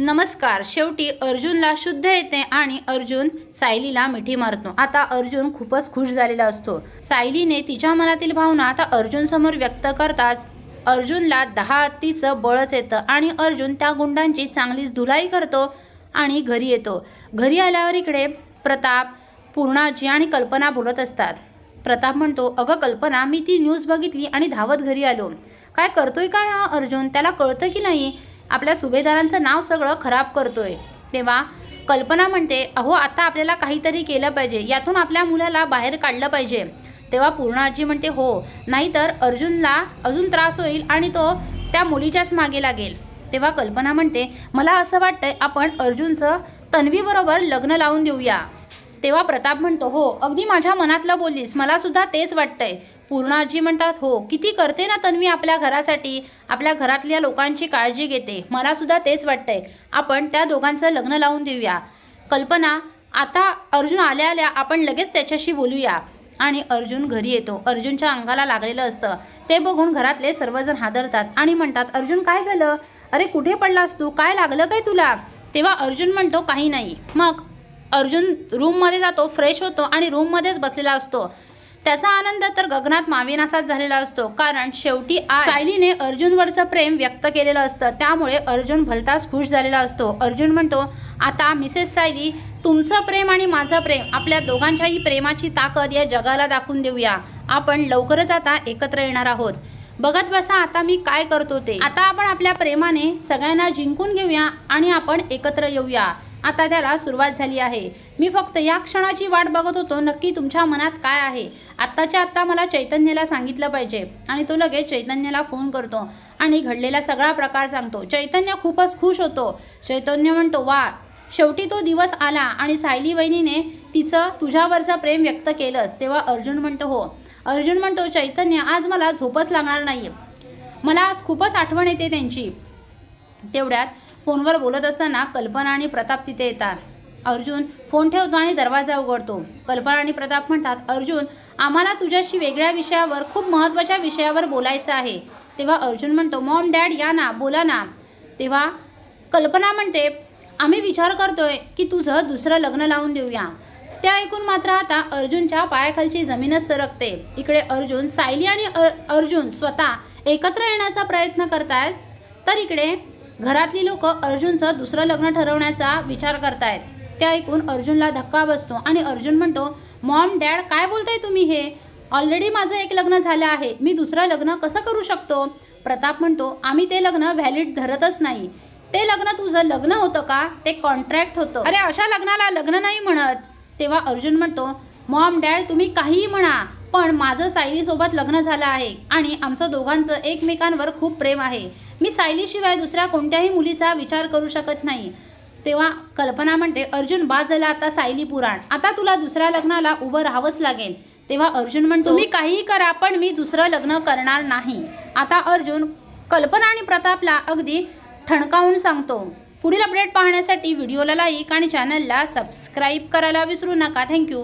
नमस्कार शेवटी अर्जुनला शुद्ध येते आणि अर्जुन सायलीला मिठी मारतो. आता अर्जुन खूपच खुश झालेला असतो. सायलीने तिच्या मनातील भावना आता अर्जुन समोर व्यक्त करताच अर्जुनला दहा हत्तीचं बळच येतं आणि अर्जुन त्या गुंडांची चांगलीच धुलाई करतो आणि घरी येतो. घरी आल्यावर इकडे प्रताप पूर्णाजी आणि कल्पना बोलत असतात. प्रताप म्हणतो अगं कल्पना मी ती न्यूज बघितली आणि धावत घरी आलो. काय करतोय काय हा अर्जुन? त्याला कळतं की नाही? आपल्या सुभेदारांचं नाव सगळं खराब करतोय. तेव्हा कल्पना म्हणते अहो आता आपल्याला काहीतरी केलं पाहिजे. यातून आपल्या मुलाला बाहेर काढलं पाहिजे. तेव्हा पूर्णार्जी म्हणते हो नाहीतर अर्जुनला अजून त्रास होईल आणि तो त्या मुलीच्याच मागे लागेल. तेव्हा कल्पना म्हणते मला असं वाटतंय आपण अर्जुनचं तन्वीबरोबर लग्न लावून देऊया. तेव्हा प्रताप म्हणतो हो अगदी माझ्या मनातलं बोललीस. मला सुद्धा तेच वाटतंय. पूर्णाजी म्हणतात हो किती करते ना तन्वी आपल्या घरासाठी? आपल्या घरातल्या लोकांची काळजी घेते. मला सुद्धा तेच वाटतंय. आपण त्या दोघांचं लग्न लावून देऊया. कल्पना आता अर्जुन आल्या आल्या आपण लगेच त्याच्याशी बोलूया. आणि अर्जुन घरी येतो. अर्जुनच्या अंगाला लागलेलं असतं. ते बघून घरातले सर्वजण हादरतात आणि म्हणतात अर्जुन काय झालं? अरे कुठे पडलास तू? काय लागलं काय तुला? तेव्हा अर्जुन म्हणतो काही नाही. मग अर्जुन रूममध्ये जातो फ्रेश होतो आणि रूममध्येच बसलेला असतो. त्याचा आनंद तर गगनात माविनासात झालेला असतो. कारण शेवटी सायलीने अर्जुनवरचं प्रेम व्यक्त केलेलं असतं. त्यामुळे अर्जुन भलताच खुश झालेला असतो. अर्जुन म्हणतो आता मिसेस सायली तुमचं प्रेम आणि माझं प्रेम आपल्या दोघांच्याही प्रेमाची ताकद या जगाला दाखवून देऊया. आपण लवकरच आता एकत्र येणार आहोत. बघत बसा आता मी काय करतो ते. आता आपण आपल्या प्रेमाने सगळ्यांना जिंकून घेऊया आणि आपण एकत्र येऊया. आता त्याला सुरुवात झाली आहे. मी फक्त या क्षणाची वाट बघत होतो नक्की तुमच्या मनात काय आहे? आत्ताच्या आत्ता मला चैतन्याला सांगितलं पाहिजे आणि तो लगेच चैतन्याला फोन करतो आणि घडलेला सगळा प्रकार सांगतो. चैतन्य खूपच खुश होतो. चैतन्य म्हणतो वा शेवटी तो दिवस आला आणि सायली वहिनीने तिचं तुझ्यावरचं प्रेम व्यक्त केलंस. तेव्हा अर्जुन म्हणतो हो. अर्जुन म्हणतो चैतन्य आज मला झोपच लागणार नाही मला आज खूपच आठवण येते त्यांची. तेवढ्यात फोनवर बोलत असताना कल्पना आणि प्रताप तिथे येतात. अर्जुन फोन ठेवतो आणि दरवाजा उघडतो. कल्पना आणि प्रताप म्हणतात अर्जुन आम्हाला तुझ्याशी वेगळ्या विषयावर खूप महत्त्वाच्या विषयावर बोलायचं आहे. तेव्हा अर्जुन म्हणतो मॉम डॅड या ना बोला ना. तेव्हा कल्पना म्हणते आम्ही विचार करतोय की तुझं दुसरं लग्न लावून देऊया. त्या ऐकून मात्र आता अर्जुनच्या पायाखालची जमीनच सरकते. इकडे अर्जुन सायली आणि अर- अर्जुन स्वतः एकत्र येण्याचा प्रयत्न करतायत. तर इकडे घरातली लोक अर्जुनचं दुसरं लग्न ठरवण्याचा विचार करतायत. ते ऐकून अर्जुनला धक्का बसतो आणि अर्जुन म्हणतो मॉम डॅड काय बोलताय तुम्ही हे? ऑलरेडी माझं एक लग्न झालं आहे. मी दुसरं लग्न कसं करू शकतो? प्रताप म्हणतो आम्ही ते लग्न व्हॅलिड धरतच नाही. ते लग्न तुझं लग्न होतं का? ते कॉन्ट्रॅक्ट होतं. अरे अशा लग्नाला लग्न नाही म्हणत. तेव्हा अर्जुन म्हणतो मॉम डॅड तुम्ही काहीही म्हणा. पण माझं सायलीसोबत लग्न झालं आहे आणि आमचं दोघांचं एकमेकांवर खूप प्रेम आहे. मी सायलीशिवाय दुसऱ्या कोणत्याही मुलीचा विचार करू शकत नाही. तेव्हा कल्पना म्हणते अर्जुन बाद झाला आता सायली पुराण. आता तुला दुसऱ्या लग्नाला उभं राहावंच लागेल. तेव्हा अर्जुन म्हणतो तुम्ही काहीही करा पण मी दुसरं लग्न करणार नाही. आता अर्जुन कल्पना आणि प्रतापला अगदी ठणकावून सांगतो पुढील अपडेट पाहण्यासाठी व्हिडिओला लाईक आणि चॅनलला सबस्क्राईब करायला विसरू नका. थँक्यू.